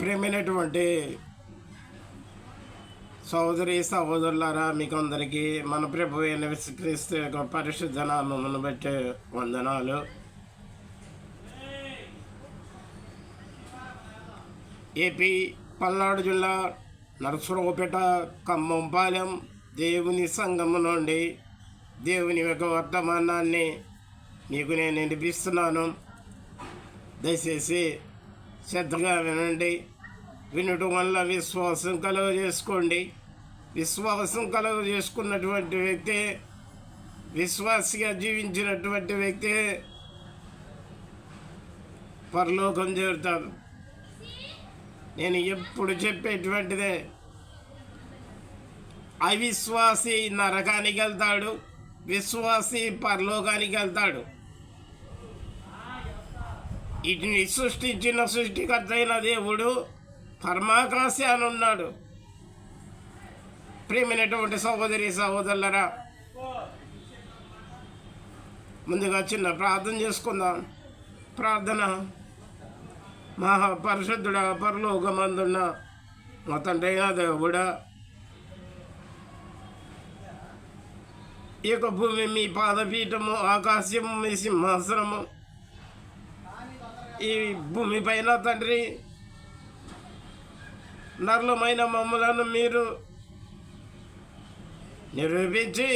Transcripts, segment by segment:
ప్రేమైనటువంటి సహోదరి సహోదరులారా మీకు అందరికీ మన ప్రభు అయిన క్రీస్తు యొక్క పరిశుద్ధ నామమును బట్టి వందనాలు. ఏపీ పల్నాడు జిల్లా నరసరావుపేట ఖమ్మంపాలెం దేవుని సంఘము నుండి దేవుని యొక్క వర్తమానాన్ని మీకు నేను వినిపిస్తున్నాను. దయచేసి శ్రద్ధగా వినండి. వినడం వల్ల విశ్వాసం కలుగ చేసుకోండి. విశ్వాసం కలుగ చేసుకున్నటువంటి వ్యక్తి విశ్వాసిగా జీవించినటువంటి వ్యక్తి పరలోకం చేరుతారు నేను ఎప్పుడు చెప్పేటువంటిదే అవిశ్వాసి నరకానికి వెళ్తాడు విశ్వాసి పరలోకానికి వెళ్తాడు. వీటిని సృష్టించిన సృష్టికర్త అయిన దేవుడు పరమాకాశ అని ఉన్నాడు. ప్రేమైనటువంటి సహోదరి సహోదరులరా ముందుగా చిన్న ప్రార్థన చేసుకుందాం. ప్రార్థన మహాపరిశుద్ధుడ పరలోకమందున్న మా తండ్రి దేవుడా ఈ యొక్క భూమి మీ పాదపీఠము ఆకాశము మీ సింహాసనము. ఈ భూమి పైన తండ్రి నర్లమైన మమ్మలను మీరు నిరూపించి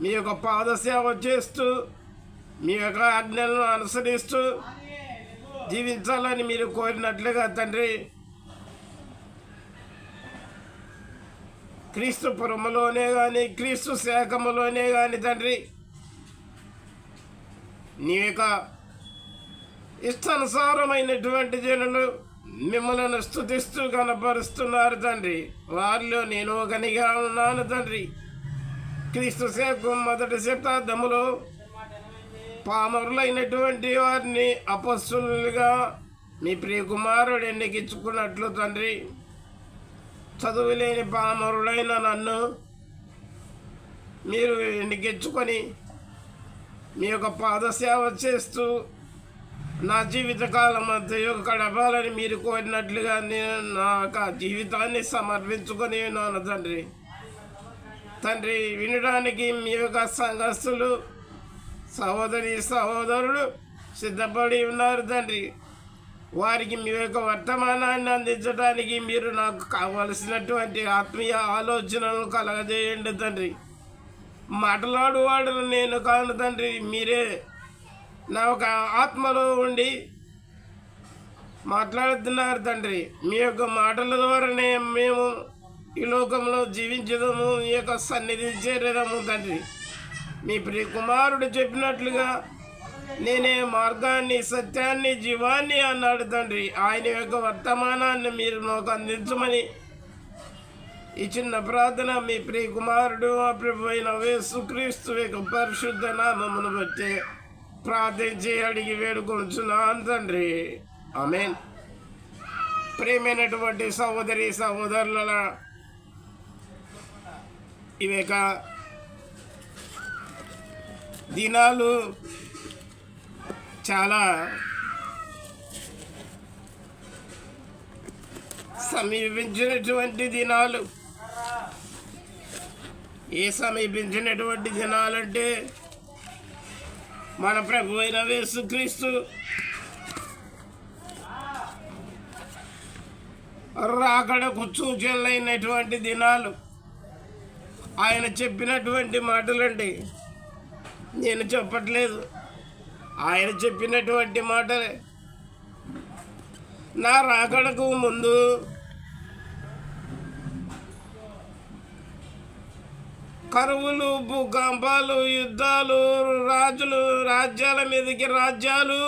మీ యొక్క పాదసేవ చేస్తూ మీ యొక్క ఆజ్ఞలను అనుసరిస్తూ జీవించాలని మీరు కోరినట్లుగా తండ్రి క్రీస్తు పురములోనే కానీ క్రీస్తు శాఖములోనే కానీ తండ్రి నీ యొక్క ఇష్టానుసారమైనటువంటి జనులు మిమ్మల్ని స్థుతిస్తూ కనపరుస్తున్నారు తండ్రి. వారిలో నేను ఒకనిగా ఉన్నాను తండ్రి. క్రీస్తు సేపు మొదటి శతాబ్దములో పామరులైనటువంటి వారిని అపస్సులుగా మీ ప్రియకుమారుడు ఎన్నికించుకున్నట్లు తండ్రి. చదువులేని పామరుడైన నన్ను మీరు ఎన్నికించుకొని మీ యొక్క పాదసేవ చేస్తూ నా జీవితకాలం అంతయు గడపాలని మీరు కోరినట్లుగా నేను నా యొక్క జీవితాన్ని సమర్పించుకొని ఉన్నాను తండ్రి. తండ్రి వినడానికి మీ యొక్క సంఘస్థులు సహోదరి సహోదరులు సిద్ధపడి ఉన్నారు తండ్రి. వారికి మీ యొక్క వర్తమానాన్ని అందించడానికి మీరు నాకు కావలసినటువంటి ఆత్మీయ ఆలోచనలు కలగజేయండి తండ్రి. మాట్లాడువాడు నేను కాను తండ్రి. మీరే నా ఒక ఆత్మలో ఉండి మాట్లాడుతున్నారు తండ్రి. మీ యొక్క మాటల ద్వారానే మేము ఈ లోకంలో జీవించదము మీ యొక్క సన్నిధి చేరేదము తండ్రి. మీ ప్రియ కుమారుడు చెప్పినట్లుగా నేనే మార్గాన్ని సత్యాన్ని జీవాన్ని అన్నాడు తండ్రి. ఆయన యొక్క వర్తమానాన్ని మీరు నాకు అందించమని ఈ చిన్న ప్రార్థన మీ ప్రియ కుమారుడు మా ప్రభు అయిన యొక్క పరిశుద్ధ నామమును బట్టి ప్రార్థించి అడిగి వేడుకొంచున్నాను తండ్రి. ఆమెన్. ప్రేమైనటువంటి సహోదరి సహోదరుల ఇవేక దినాలు చాలా సమీపించినటువంటి దినాలు. ఏ సమీపించినటువంటి దినాలంటే మన ప్రభు అయిన యేసుక్రీస్తు. రాకడకు సూచనలైనటువంటి దినాలు. ఆయన చెప్పినటువంటి మాటలండి. నేను చెప్పట్లేదు. ఆయన చెప్పినటువంటి మాటలే. నా రాకడకు ముందు కరువులు భూకంపాలు యుద్ధాలు రాజులు రాజ్యాల మీదకి రాజ్యాలు.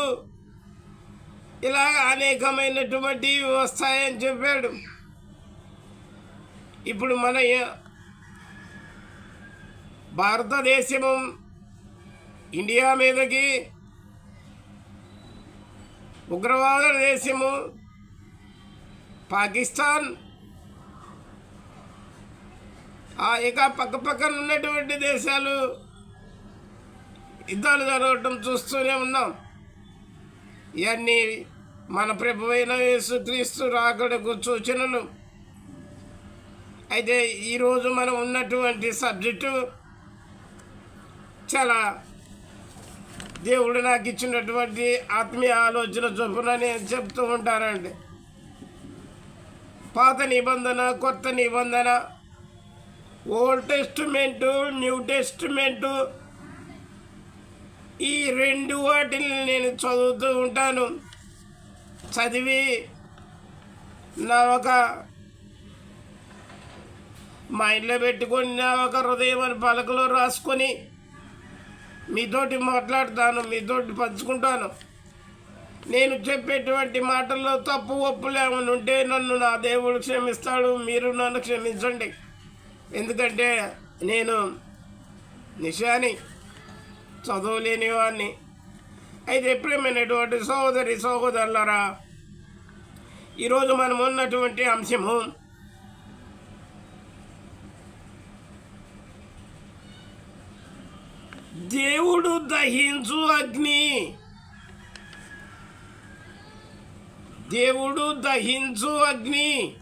ఇలా అనేకమైనటువంటివి వస్తాయని చెప్పాడు. ఇప్పుడు మన భారతదేశము ఇండియా మీదకి ఉగ్రవాద దేశము పాకిస్తాన్ ఇక పక్క పక్కన ఉన్నటువంటి దేశాలు యుద్ధాలు జరగటం చూస్తూనే ఉన్నాం. ఇవన్నీ మన ప్రభు అయిన యేసుక్రీస్తు రాకడకు సూచనలు. అయితే ఈరోజు మనం ఉన్నటువంటి సబ్జెక్టు చాలా దేవుడు నాకు ఇచ్చినటువంటి ఆత్మీయ ఆలోచన చొప్పున నేను చెప్తూ ఉంటానండి. పాత నిబంధన కొత్త నిబంధన ఓల్డ్ టెస్ట్మెంటు న్యూ టెస్ట్మెంటు. ఈ రెండు వాటిని నేను చదువుతూ ఉంటాను. చదివి నా ఒక మైండ్లో పెట్టుకొని నా ఒక హృదయం అని పలకలో రాసుకొని మీతోటి మాట్లాడతాను మీతోటి పంచుకుంటాను. నేను చెప్పేటువంటి మాటల్లో తప్పు ఒప్పులు ఏమైనా ఉంటే నన్ను నా దేవుడు క్షమిస్తాడు మీరు నన్ను క్షమించండి. ఎందుకంటే నేను నిషాని చదవలేని వాడిని అయితే ప్రేమైనటువంటి సహోదరి సహోదరులరా ఈరోజు మనం ఉన్నటువంటి అంశము దేవుడు దహించు అగ్ని. దేవుడు దహించు అగ్ని.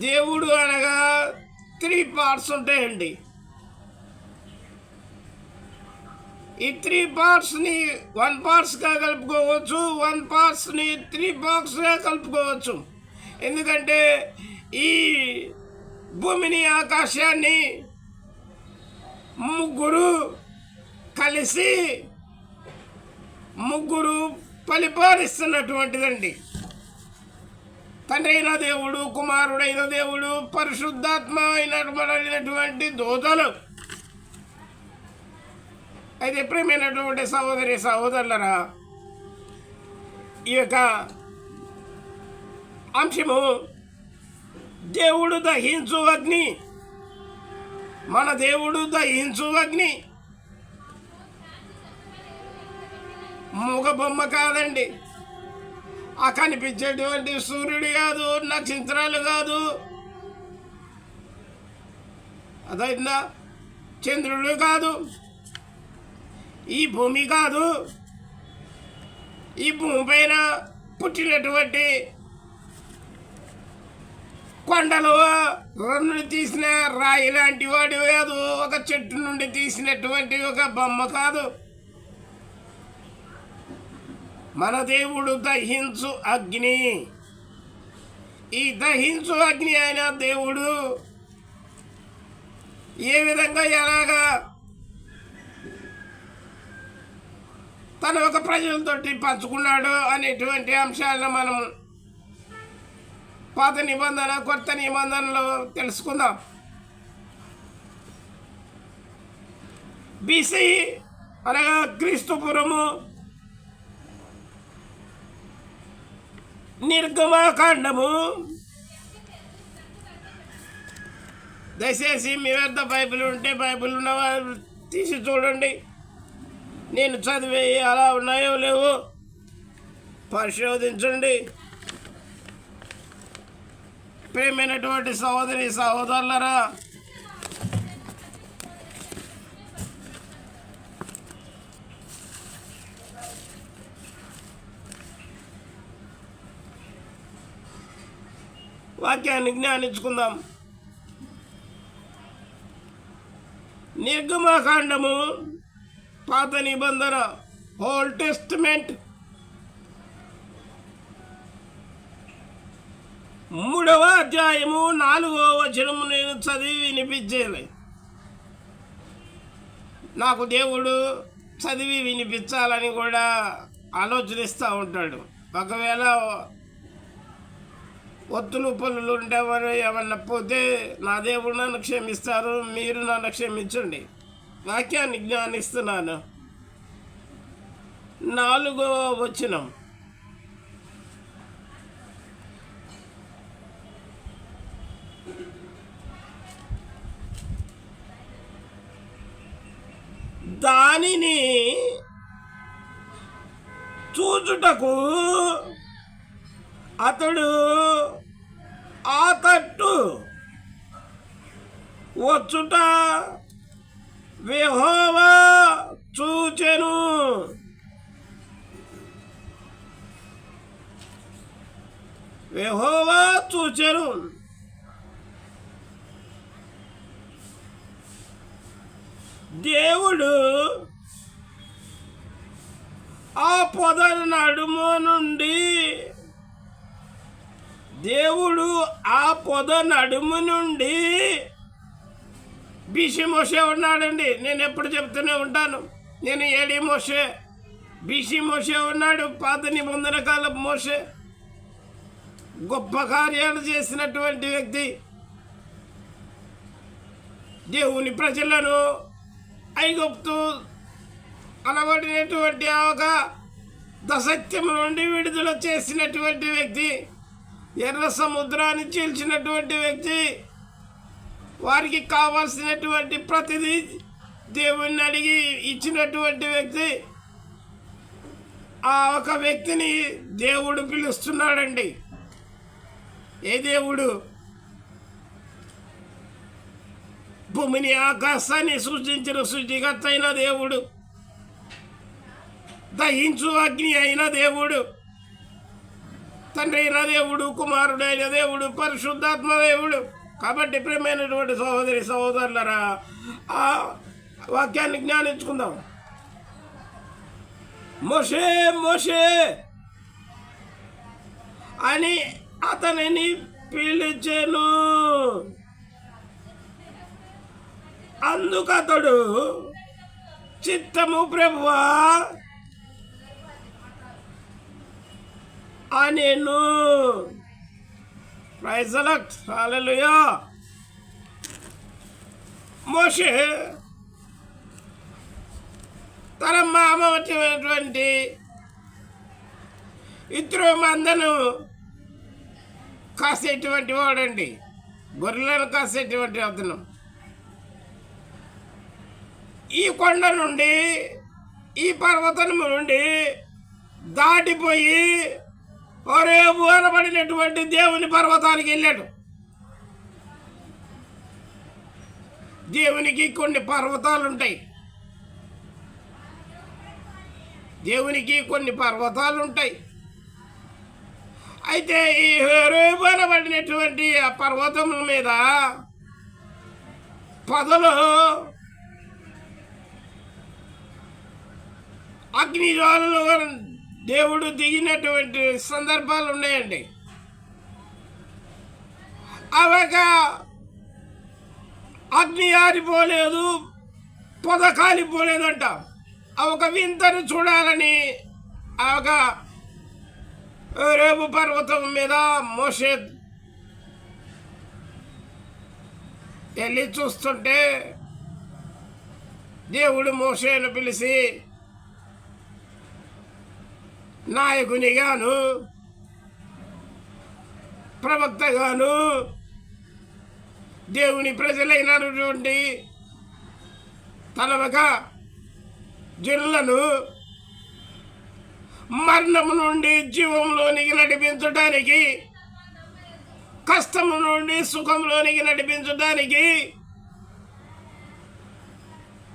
దేవుడు అనగా త్రీ పార్ట్స్ ఉంటాయండి. ఈ త్రీ పార్ట్స్ని వన్ పార్ట్స్గా కలుపుకోవచ్చు వన్ పార్ట్స్ని త్రీ పార్ట్స్గా కలుపుకోవచ్చు. ఎందుకంటే ఈ భూమిని ఆకాశాన్ని ముగ్గురు కలిసి ముగ్గురు పరిపాలిస్తున్నటువంటిదండి. తండ్రి అయిన దేవుడు కుమారుడైన దేవుడు పరిశుద్ధాత్మ అయినటువంటి దోతలు. అయితే ప్రేమైనటువంటి సహోదరి సహోదరులరా ఈ యొక్క అంశము దేవుడు దహించు అగ్ని. మన దేవుడు దహించు అగ్ని. మూగ బొమ్మ కాదండి. ఆ కనిపించేటువంటి సూర్యుడు కాదు నక్షత్రాలు కాదు. అదైందా చంద్రుడు కాదు. ఈ భూమి కాదు. ఈ భూమి పైన పుట్టినటువంటి కొండలు రెండు తీసిన రాయి లాంటి వాడు కాదు. ఒక చెట్టు నుండి తీసినటువంటి ఒక బొమ్మ కాదు. మన దేవుడు దహించు అగ్ని. ఈ దహించు అగ్ని అయిన దేవుడు ఏ విధంగా ఎలాగా తన ఒక ప్రజలతోటి పంచుకున్నాడు అనేటువంటి అంశాలను మనం పాత నిబంధన కొత్త నిబంధనలు తెలుసుకుందాం. బీసీ అనగా క్రీస్తుపురము నిర్గమాకాండము దయచేసి మీ వద్ద బైబిల్ ఉంటే బైబిల్ ఉన్నవారు తీసి చూడండి. నేను చదివే అలా ఉన్నాయో లేవో పరిశోధించండి. ప్రేమైనటువంటి సహోదరి సహోదరులరా వాక్యాన్ని జ్ఞానించుకుందాం. నిర్గమాకాండము పాత నిబంధన ఓల్డ్ టెస్ట్మెంట్ మూడవ అధ్యాయము నాలుగవ వచనము నేను చదివి వినిపించేది. నాకు దేవుడు చదివి వినిపించాలని కూడా ఆలోచనిస్తూ ఉంటాడు. ఒకవేళ ఒత్తులు పనులు ఉంటే ఏమన్నా పోతే నా దేవుడు నన్ను క్షమిస్తారు మీరు నన్ను క్షమించండి. వాక్యాన్ని జ్ఞానిస్తున్నాను. నాలుగో వచనం. దానిని చూచుటకు అతడు ఆ తట్టు వచ్చుట విహోవా చూచెను. విహోవా చూచెను. దేవుడు ఆ పొద నడుము నుండి దేవుడు ఆ పొద నడుము నుండి బీసీ మోసే ఉన్నాడండి. నేను ఎప్పుడు చెప్తూనే ఉంటాను. నేను ఏడి మోసే బీసీ మోసే ఉన్నాడు. పాత నిబంధన కాలపు మోసే గొప్ప కార్యాలు చేసినటువంటి వ్యక్తి. దేవుని ప్రజలను ఐగుప్తు అలవడినటువంటి ఆ ఒక దశత్యం నుండి విడుదల చేసినటువంటి వ్యక్తి. ఎర్ర సముద్రాన్ని చీల్చినటువంటి వ్యక్తి వారికి కావాల్సినటువంటి ప్రతిదీ దేవుణ్ణి అడిగి ఇచ్చినటువంటి వ్యక్తి ఆ ఒక వ్యక్తిని దేవుడు పిలుస్తున్నాడండి. ఏ దేవుడు? భూమిని ఆకాశాన్ని సృష్టించిన సృష్టికర్త అయిన దేవుడు. దహించు అగ్ని అయిన దేవుడు. తండ్రి అయిన దేవుడు కుమారుడైన దేవుడు పరిశుద్ధాత్మ దేవుడు కాబట్టి ప్రేమైనటువంటి సహోదరి సహోదరులరా ఆ వాక్యాన్ని జ్ఞానించుకుందాం. మోషే మోషే! అని అతనిని పిలిచెను. అందుకతడు చిత్తము ప్రభువా అనేను ప్రైజలక్ హల్లెలూయా మోషే తన మామ వచ్చినటువంటి ఇద్దరు మందను కాసేటువంటి వాడండి. గొర్రెలను కాసేటువంటి అతను. ఈ కొండ నుండి ఈ పర్వతం నుండి దాటిపోయి ఒరే బూరబడినటువంటి దేవుని పర్వతానికి వెళ్ళాడు? దేవునికి కొన్ని పర్వతాలు ఉంటాయి దేవునికి కొన్ని పర్వతాలు ఉంటాయి అయితే ఈ అనబడినటువంటి ఆ పర్వతముల మీద పదలు అగ్నిజ్వాలలు దేవుడు దిగినటువంటి సందర్భాలు ఉన్నాయండి. అవక అగ్ని ఆరిపోలేదు పొద కాలిపోలేదంట ఆ ఒక వింతను చూడాలని ఆ ఒక రేపు పర్వతం మీద మోసే వెళ్ళి చూస్తుంటే దేవుడు మోసేను పిలిచి నాయకునిగాను ప్రవక్తగాను దేవుని ప్రజలైనటువంటి తన ఒక జనులను మరణము నుండి జీవంలోనికి నడిపించడానికి కష్టము నుండి సుఖంలోనికి నడిపించడానికి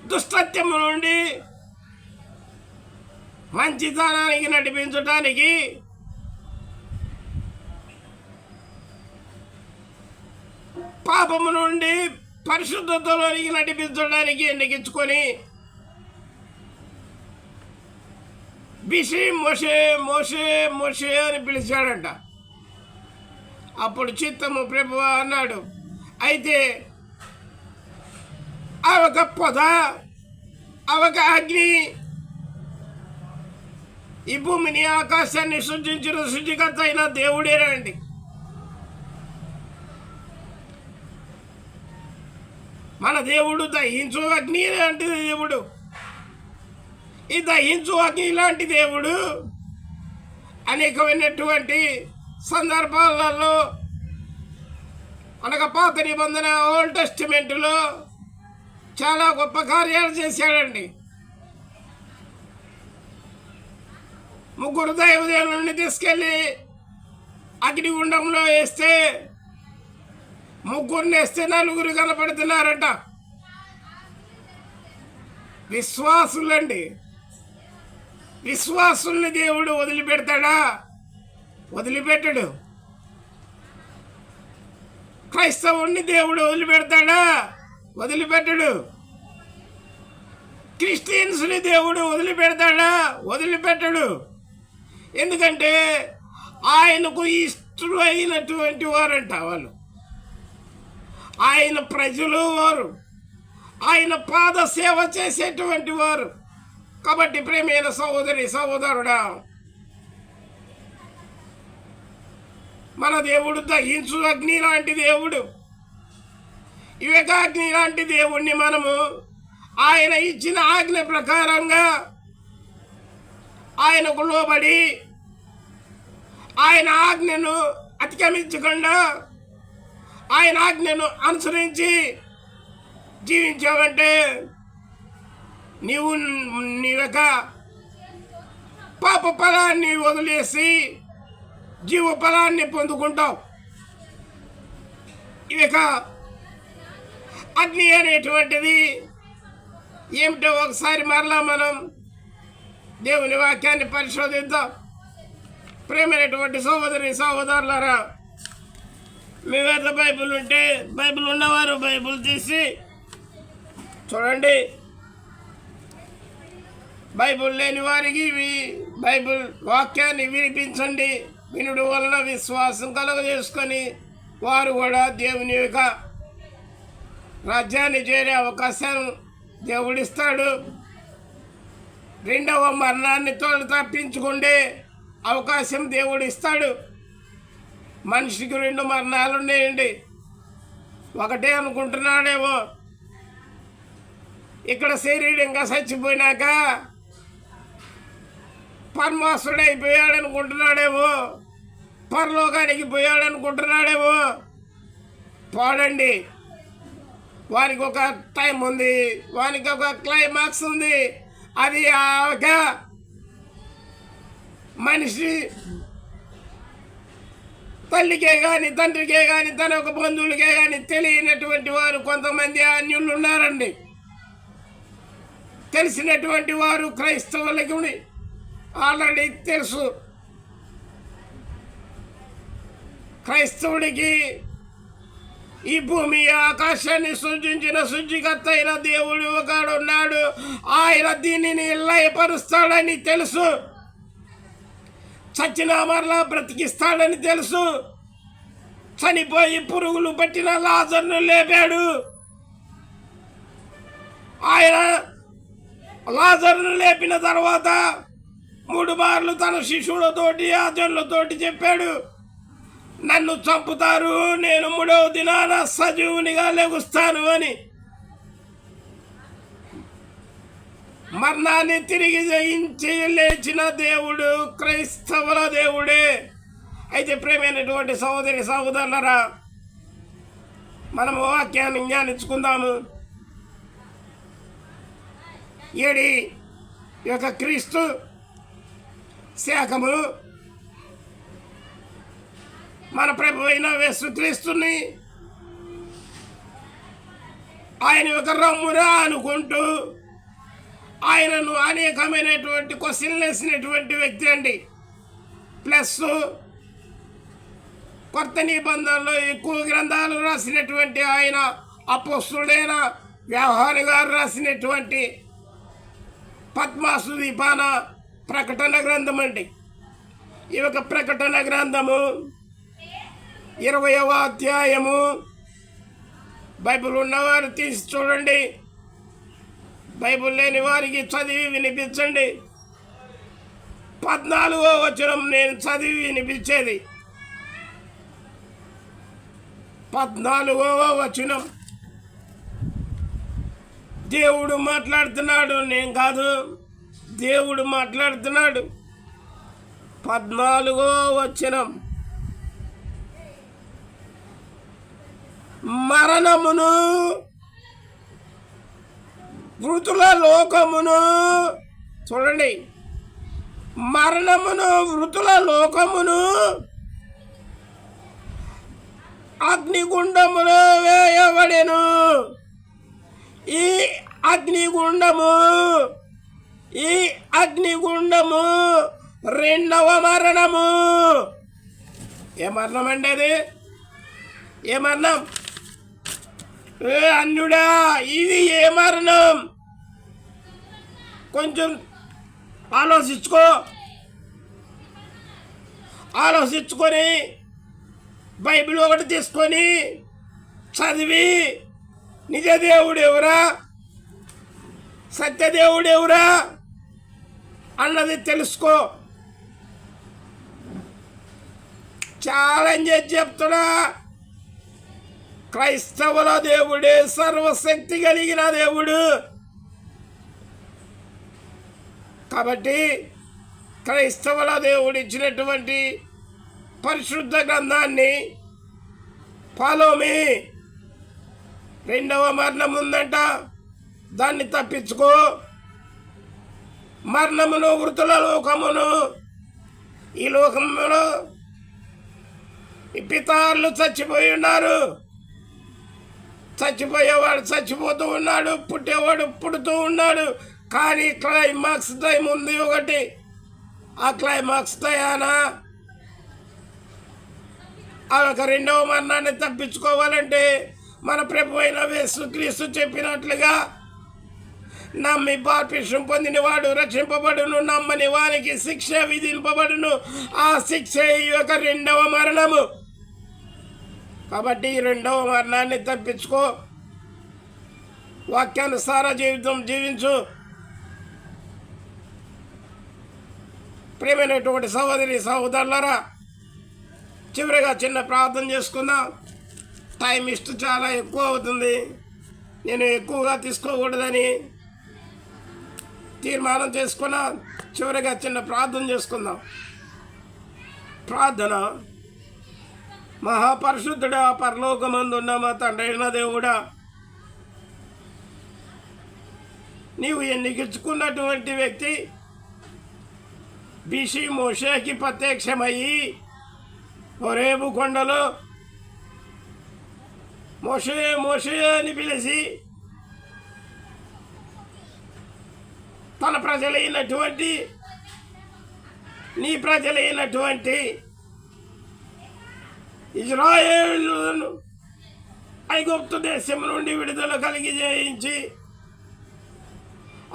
దుష్టత్యము నుండి మంచితనానికి నడిపించడానికి పాపము నుండి పరిశుద్ధతలోనికి నడిపించడానికి ఎన్నికించుకొని బిసి మోసే మోసే మోసే అని పిలిచాడంట. అప్పుడు చిత్తము ప్రభు అన్నాడు అయితే ఆ ఒక పొద ఆ ఒక అగ్ని ఈ భూమిని ఆకాశాన్ని సృజించిన సృష్టికర్త అయిన దేవుడేనండి మన దేవుడు దహించు అగ్ని లాంటిది దేవుడు. ఈ దహించు అగ్ని లాంటి దేవుడు అనేకమైనటువంటి సందర్భాలలో అనగా పాత నిబంధన ఓల్డ్ టెస్టిమెంట్లో చాలా గొప్ప కార్యాలు చేశాడండి. ముగ్గురు దైవదేవులని తీసుకెళ్ళి అగ్నిగుండంలో వేస్తే ముగ్గురిని వేస్తే నలుగురు కనపడుతున్నారట. విశ్వాసులండి. విశ్వాసుల్ని దేవుడు వదిలిపెడతాడా? వదిలిపెట్టడు. క్రైస్తవుణ్ణి దేవుడు వదిలిపెడతాడా? వదిలిపెట్టడు. క్రిస్టియన్స్ని దేవుడు వదిలిపెడతాడా? వదిలిపెట్టడు. ఎందుకంటే ఆయనకు ఇష్టమైనటువంటి అయినటువంటి వారంట వాళ్ళు. ఆయన ప్రజలు వారు. ఆయన పాద సేవ చేసేటువంటి వారు. కాబట్టి ప్రేమైన సహోదరి సహోదరుడా మన దేవుడు దహించు అగ్ని లాంటి దేవుడు. వివేకాగ్ని లాంటి దేవుణ్ణి మనము ఆయన ఇచ్చిన ఆజ్ఞ ప్రకారంగా ఆయనకు లోబడి ఆయన ఆజ్ఞను అతిక్రమించకుండా ఆయన ఆజ్ఞను అనుసరించి జీవించావంటే నీవు నీ యొక్క పాప ఫలాన్ని వదిలేసి జీవ ఫలాన్ని పొందుకుంటావు ఇక అగ్ని అనేటువంటిది ఏమిటో ఒకసారి మరలా మనం దేవుని వాక్యాన్ని పరిశోధిద్దాం. ప్రేమైనటువంటి సోదరి సహోదరులారా మీ వద్ద బైబిల్ ఉంటే బైబిల్ ఉన్నవారు బైబిల్ తీసి చూడండి. బైబిల్ లేని వారికి బైబిల్ వాక్యాన్ని వినిపించండి. వినుడు వలన విశ్వాసం కలుగజేసుకొని వారు కూడా దేవుని యొక్క రాజ్యాన్ని చేరే అవకాశం దేవుడిస్తాడు. రెండవ మరణాన్ని తోలు తప్పించుకుండే అవకాశం దేవుడు ఇస్తాడు. మనిషికి రెండు మరణాలు ఉన్నాయండి. ఒకటే అనుకుంటున్నాడేమో. ఇక్కడ శరీరంగా చచ్చిపోయినాక పరమాసుడు అయిపోయాడు అనుకుంటున్నాడేమో పరలోకానికి పోయాడు అనుకుంటున్నాడేమో పోడండి. వానికి ఒక టైం ఉంది. వానికి ఒక క్లైమాక్స్ ఉంది. అది ఒక మనిషి తల్లికే కానీ తండ్రికే కానీ తన ఒక బంధువులకే కానీ తెలియనటువంటి వారు కొంతమంది అన్యులు ఉన్నారండి. తెలిసినటువంటి వారు క్రైస్తవులకి ఆల్రెడీ తెలుసు. క్రైస్తవుడికి ఈ భూమి ఆకాశాన్ని సృజించిన సృష్టికర్త అయిన దేవుడు ఒకడున్నాడు ఆయన దీనిని లయపరుస్తాడని తెలుసు. చచ్చిన మరలా బ్రతికిస్తాడని తెలుసు. చనిపోయి పురుగులు పట్టిన లాజర్ను లేపాడు. ఆయన లాజర్ను లేపిన తర్వాత మూడు మార్లు తన శిష్యులతోటి ఆచరణలతోటి చెప్పాడు. నన్ను చంపుతారు నేను మూడవ దినాన సజీవునిగా లెగుస్తాను అని. మరణాన్ని తిరిగి జయించి లేచిన దేవుడు క్రైస్తవుల దేవుడే. అయితే ప్రేమైనటువంటి సహోదరి సహోదరులరా మనము వాక్యాన్ని జ్ఞానించుకుందాము. ఏడి ఈ యొక్క క్రీస్తు శాఖము మన ప్రభు అయిన యేసుక్రీస్తుని ఆయన యొక్క రమ్మురా అనుకుంటూ ఆయనను అనేకమైనటువంటి క్వశ్చన్లు వేసినటువంటి వ్యక్తి అండి. ప్లస్ కొత్త నిబంధనలో ఎక్కువ గ్రంథాలు రాసినటువంటి ఆయన అపోస్తుడైన వ్యవహారి గారు రాసినటువంటి పద్మాసు దీపాన ప్రకటన గ్రంథం అండి. ఈ యొక్క ప్రకటన గ్రంథము ఇరవయవ అధ్యాయము. బైబిల్ ఉన్నవారు తీసి చూడండి. బైబిల్ లేని వారికి చదివి వినిపించండి. పద్నాలుగో వచనం నేను చదివి వినిపించేది. పద్నాలుగవ వచనం. దేవుడు మాట్లాడుతున్నాడు. నేను కాదు. దేవుడు మాట్లాడుతున్నాడు. పద్నాలుగో వచనం. మరణమును. వృతుల లోకమును. చూడండి. మరణమును వృతుల లోకమును. అగ్నిగుండములో వేయబడెను. ఈ అగ్నిగుండము ఈ అగ్నిగుండము రెండవ మరణము. ఏ మరణం అండి అది? ఏ మరణం? అన్యుడా ఇది ఏ మరణం? కొంచెం ఆలోచించుకో. ఆలోచించుకొని బైబిల్ ఒకటి తీసుకొని చదివి నిజ దేవుడు ఎవరా? సత్యదేవుడు ఎవరా? అన్నది తెలుసుకో. ఛాలెంజ్ చెప్తున్నా. క్రైస్తవుల దేవుడే సర్వశక్తి కలిగిన దేవుడు. కాబట్టి క్రైస్తవుల దేవుడు ఇచ్చినటువంటి పరిశుద్ధ గ్రంథాన్ని పాలోమి రెండవ మరణం ఉందంట దాన్ని తప్పించుకో. మరణమును వృతుల లోకమును ఈ లోకములో పితారులు చచ్చిపోయి ఉన్నారు. చచ్చిపోయేవాడు చచ్చిపోతూ ఉన్నాడు పుట్టేవాడు పుడుతూ ఉన్నాడు. కానీ క్లైమాక్స్ టైం ఉంది ఒకటి. ఆ క్లైమాక్స్ టయానా ఆ ఒక రెండవ మరణాన్ని తప్పించుకోవాలంటే మన ప్రభు అయిన యేసుక్రీస్తు చెప్పినట్లుగా నమ్మి బాప్టిషం పొందినవాడు రక్షింపబడును నమ్మని వానికి శిక్ష విధింపబడును. ఆ శిక్ష ఈ యొక్క రెండవ మరణము. కాబట్టి ఈ రెండవ మరణాన్ని తప్పించుకో. వాక్యానుసార జీవితం జీవించు. ప్రేమైనటువంటి సహోదరి సహోదరులరా చివరిగా చిన్న ప్రార్థన చేసుకుందాం. టైం ఇష్ట చాలా ఎక్కువ అవుతుంది. నేను ఎక్కువగా తీసుకోకూడదని తీర్మానం చేసుకున్నా చివరిగా చిన్న ప్రార్థన చేసుకుందాం. ప్రార్థన మహాపరిశుద్ధుడా పరలోకమందున్న మా తండ్రైన దేవుడా. నీవు ఎన్నికించుకున్నటువంటి వ్యక్తి బీసీ మోషేకి ప్రత్యక్షమయ్యి ఒరేబు కొండలో మోషే మోషే అని పిలిచి తన ప్రజలైనటువంటి నీ ప్రజలైనటువంటి ఇజ్రాయేలును ఐగుప్తు దేశం నుండి విడుదల కలిగి చేయించి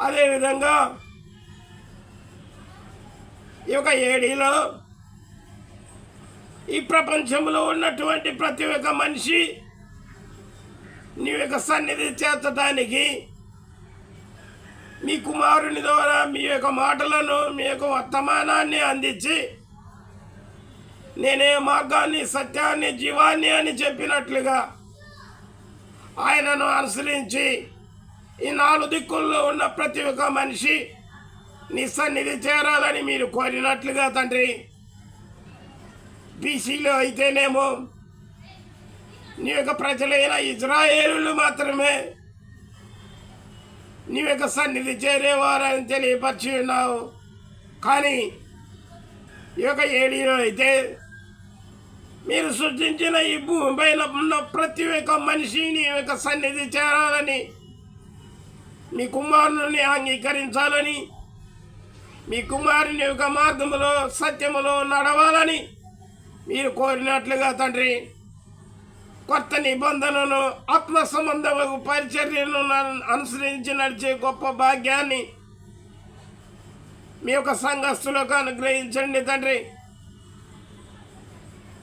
అదేవిధంగా ఈ యొక్క ఏడిలో ఈ ప్రపంచంలో ఉన్నటువంటి ప్రతి ఒక్క మనిషి నీ యొక్క సన్నిధి చేర్చడానికి మీ కుమారుని ద్వారా మీ యొక్క మాటలను మీ యొక్క వర్తమానాన్ని అందించి నేనే మార్గాన్ని సత్యాన్ని జీవాన్ని అని చెప్పినట్లుగా ఆయనను అనుసరించి ఈ నాలుగు దిక్కుల్లో ఉన్న ప్రతి ఒక్క మనిషి నీ సన్నిధి చేరాలని మీరు కోరినట్లుగా తండ్రి. బీసీలో అయితేనేమో నీ యొక్క ప్రజలైన ఇజ్రాయేలు మాత్రమే నీ యొక్క సన్నిధి చేరేవారని తెలియపరిచి ఉన్నావు. కానీ ఈ యొక్క ఏడీలో అయితే మీరు సృష్టించిన ఈ భూమిపైన ఉన్న ప్రతి ఒక్క మనిషిని యొక్క సన్నిధి చేరాలని మీ కుమారుని అంగీకరించాలని మీ కుమారుని యొక్క మార్గములో సత్యములో నడవాలని మీరు కోరినట్లుగా తండ్రి. కొత్త నిబంధనను ఆత్మ సంబంధము పరిచర్యను అనుసరించి నడిచే గొప్ప భాగ్యాన్ని మీ యొక్క సంఘస్థులకు అనుగ్రహించండి తండ్రి.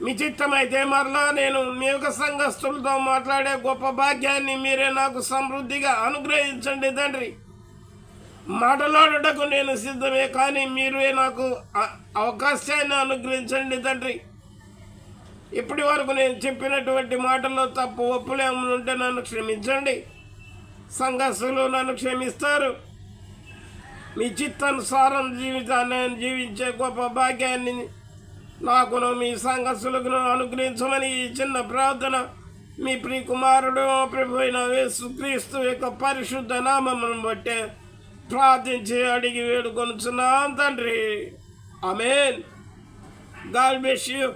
మీ చిత్తమైతే మరలా నేను మీ యొక్క సంఘస్థులతో మాట్లాడే గొప్ప భాగ్యాన్ని మీరే నాకు సమృద్ధిగా అనుగ్రహించండి తండ్రి. మాట్లాడటకు నేను సిద్ధమే కానీ మీరే నాకు అ- అవకాశాన్ని అనుగ్రహించండి తండ్రి. ఇప్పటి వరకు నేను చెప్పినటువంటి మాటల్లో తప్పు ఒప్పులు ఉంటే నన్ను క్షమించండి. సంఘస్థులు నన్ను క్షమిస్తారు. మీ చిత్తానుసారం జీవితాన్ని జీవించే గొప్ప భాగ్యాన్ని నాకును మీ సంఘస్థులకు అనుగ్రహించమని ఈ చిన్న ప్రార్థన మీ ప్రియ కుమారుడు ప్రభు అయిన యేసుక్రీస్తు యొక్క పరిశుద్ధ నామమును బట్టే ప్రార్థించి అడిగి వేడుకొనుచున్నాం తండ్రి. Amen God bless you.